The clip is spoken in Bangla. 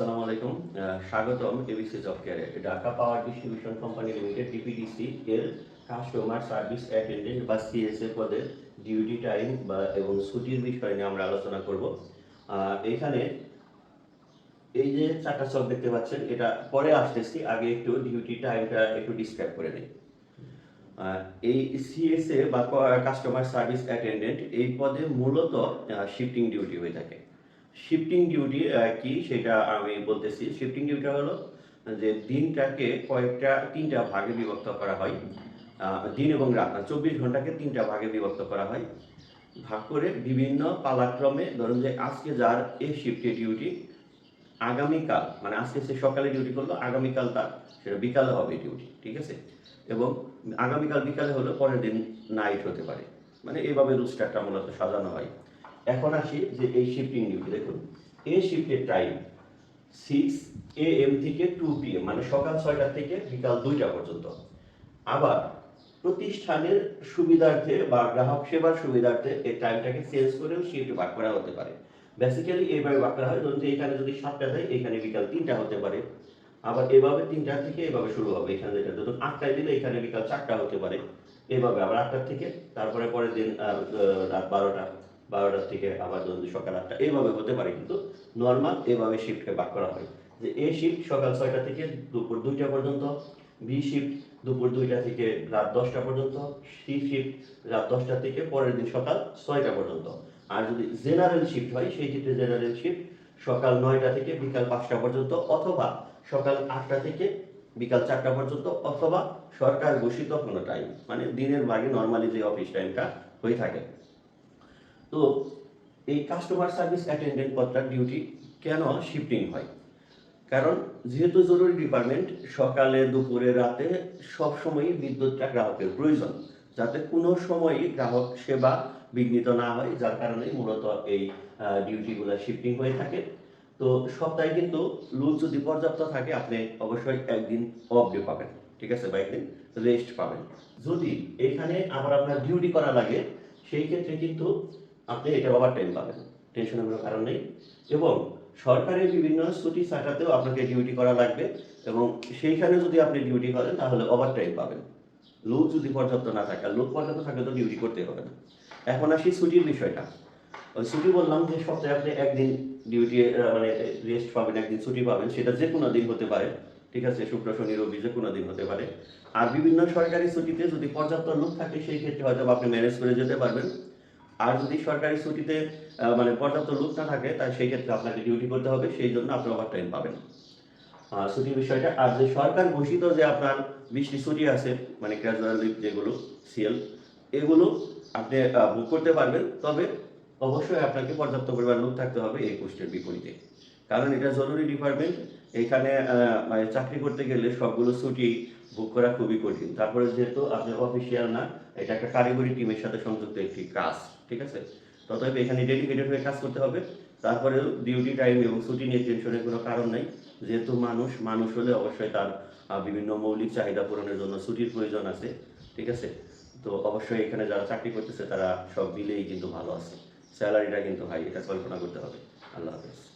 আসসালামু আলাইকুম। স্বাগতম এবিসি জব কেয়ারে Dhaka Power Distribution Company Limited DPDC এর কাস্টমার সার্ভিস অ্যাটেন্ডেন্ট বা সিএসএ পদের ডিউটি টাইম বা এবং ছুটির বিষয় নিয়ে আমরা আলোচনা করব। এখানে এই যে চারটা চক দেখতে পাচ্ছেন, এটা পরে আসতেছি, আগে একটু ডিউটি টাইমটা একটু ডিসক্রাইব করে নিই। এই সিএসএ বা কাস্টমার সার্ভিস অ্যাটেন্ডেন্ট এই পদে মূলত শিফটিং ডিউটি হয়ে থাকে। শিফটিং ডিউটি কি সেটা আমি বলতেছি। শিফটিং ডিউটি হলো যে দিনটাকে কয়েকটা, তিনটা ভাগে বিভক্ত করা হয়। দিন এবং রাত। চব্বিশ ঘন্টাকে তিনটা ভাগে বিভক্ত করা হয়। ভাগ করে বিভিন্ন পালাক্রমে, ধরুন যে আজকে যার এই শিফটে ডিউটি আগামীকাল মানে আজকে সে সকালে ডিউটি করল, আগামীকাল তার, সেটা বিকালে হবে ডিউটি ঠিক আছে? এবং আগামীকাল বিকালে হলে পরের দিন নাইট হতে পারে। মানে এইভাবে রুস্টারটা মূলত সাজানো হয়। এখন আসি যে এই শিফটিং ডিউটি দেখুন। এই শিফটের টাইম সিক্স এ এম থেকে টু পি এম মানে সকাল ছয়টা থেকে বিকাল দুইটা পর্যন্ত। আবার প্রতিষ্ঠানের সুবিধার্থে বা গ্রাহক সেবার সুবিধার্থে এই টাইমটাকে চেঞ্জ করেও শিফট ভাগ করা হতে পারে। বেসিক্যালি এইভাবে ভাগ করা হয়, ধরুন এখানে যদি সাতটা দেয়, এখানে বিকাল তিনটা হতে পারে। আবার এভাবে তিনটা থেকে এভাবে শুরু হবে, এখানে যেটা, ধরুন আটটায় দিলে এখানে বিকাল চারটা হতে পারে। এভাবে আবার আটটার থেকে, তারপরে পরের দিন রাত বারোটা। বারোটার থেকে আবার ধরুন সকাল আটটা। এইভাবে হতে পারে কিন্তু নর্মাল এভাবে শিফটকে ভাগ করা হয়। যে এ শিফট সকাল ছয়টা থেকে দুপুর দুইটা পর্যন্ত বি শিফট দুপুর দুইটা থেকে রাত দশটা পর্যন্ত সি শিফট রাত দশটা থেকে পরের দিন সকাল ছয়টা পর্যন্ত। আর যদি জেনারেল শিফট হয়, সেই ক্ষেত্রে জেনারেল শিফট সকাল নয়টা থেকে বিকাল পাঁচটা পর্যন্ত অথবা সকাল আটটা থেকে বিকাল চারটা পর্যন্ত অথবা সরকার ঘোষিত কোনো টাইম মানে দিনের ভাগে নর্মালি যে অফিস টাইমটা হয়ে থাকে। তো এই কাস্টমার সার্ভিস অ্যাটেন্ডেন্ট পদটার ডিউটি কেন শিফটিং হয়? কারণ যেহেতু জরুরি ডিপার্টমেন্ট সকালে, দুপুরে, রাতে সব সময়ই বিদ্যুৎটা গ্রাহকের প্রয়োজন। যাতে কোনো সময়ই গ্রাহক সেবা বিঘ্নিত না হয়, যার কারণে মূলত এই ডিউটিগুলো শিফটিং হয়ে থাকে। তো সপ্তাহে কিন্তু লোক যদি পর্যাপ্ত থাকে, আপনি অবশ্যই একদিন অফ ডে পাবেন। ঠিক আছে, বা একদিন রেস্ট পাবেন। যদি এখানে আবার আপনার ডিউটি করা লাগে, সেই ক্ষেত্রে কিন্তু আপনি এটা ওভার টাইম পাবেন। টেনশনের কোনো কারণ নেই। এবং সরকারি বিভিন্ন ছুটি ছাটাতেও আপনাকে ডিউটি করা লাগবে এবং সেইখানে যদি আপনি ডিউটি করেন, তাহলে ওভার টাইম পাবেন। লোক যদি পর্যাপ্ত না থাকে, আর লোক পর্যাপ্ত থাকে তো ডিউটি করতে হবে না। এখন আসি ছুটির বিষয়টা। ওই ছুটি বললাম যে, সপ্তাহে আপনি একদিন ডিউটি মানে রেস্ট পাবেন, একদিন ছুটি পাবেন। সেটা যে কোনো দিন হতে পারে। ঠিক আছে, শুক্র, শনি, রবি যে কোনো দিন হতে পারে। আর বিভিন্ন সরকারি ছুটিতে যদি পর্যাপ্ত লোক থাকে, সেই ক্ষেত্রে হয়তো আপনি ম্যানেজ করে যেতে পারবেন। আর যদি সরকারি ছুটিতে মানে পর্যাপ্ত লোক না থাকে, তাই সেই ক্ষেত্রে আপনাকে ডিউটি করতে হবে, সেই জন্য আপনি ওভার টাইম পাবেন ছুটির বিষয়টা, আর যে সরকার ঘোষিত যে আপনার বৃষ্টি ছুটি আছে মানে ক্যাজুয়াল লিভ যেগুলো সিএল এগুলো আপনি বুক করতে পারবেন, তবে অবশ্যই আপনাকে পর্যাপ্ত পরিমাণ লোক থাকতে হবে এই পোস্টের বিপরীতে। কারণ এটা জরুরি ডিপার্টমেন্ট এখানে মানে চাকরি করতে গেলে সবগুলো ছুটি বুক করা খুবই কঠিন। তারপরে যেহেতু আপনি অফিসিয়াল না, এটা একটা কারিগরি টিমের সাথে সংযুক্ত একটি কাজ, ঠিক আছে? তথাপি এখানে ডেডিকেটেড হয়ে কাজ করতে হবে। তারপরে ডিউটি টাইম এবং ছুটি নিয়ে টেনশনের কোনো কারণ নাই। যেহেতু মানুষ মানুষ হলে অবশ্যই তার বিভিন্ন মৌলিক চাহিদা পূরণের জন্য ছুটির প্রয়োজন আছে, ঠিক আছে? তো অবশ্যই এখানে যারা চাকরি করতেছে তারা সব মিলেই কিন্তু ভালো আছে। স্যালারিটা কিন্তু হাই, এটা কল্পনা করতে হবে। আল্লাহ হাফেজ।